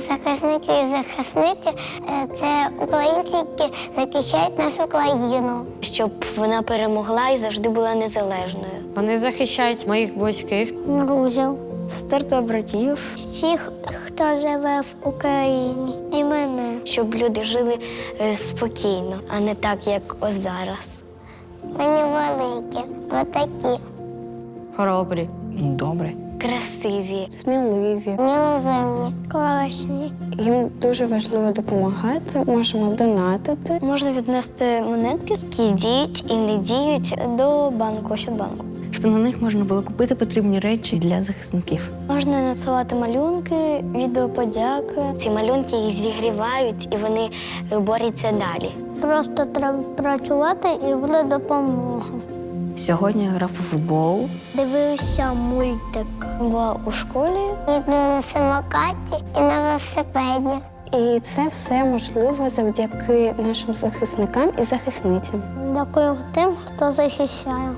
захисники і захисниці е, це українці, які захищають нашу країну. щоб вона перемогла і завжди була незалежною. Вони захищають моїх близьких. Друзів. Сестер та братів, Всіх, хто живе в Україні, і мене. щоб люди жили е, спокійно, а не так, як ось зараз. Вони великі, отакі, Хоробрі. Добре. Красиві, сміливі. мілоземні, класні. Їм дуже важливо допомагати, можемо донатити. Можна віднести монетки, які діють і не діють до банку, Ощадбанку. Щоб на них можна було купити потрібні речі для захисників. Можна надсилати малюнки, відеоподяки. Ці малюнки їх зігрівають і вони борються далі. Просто треба працювати і буде допомога. Сьогодні я грав у футбол. Дивився мультик. Була у школі на самокаті і на велосипеді. І це все можливо завдяки нашим захисникам і захисницям. Дякую тим, хто захищає.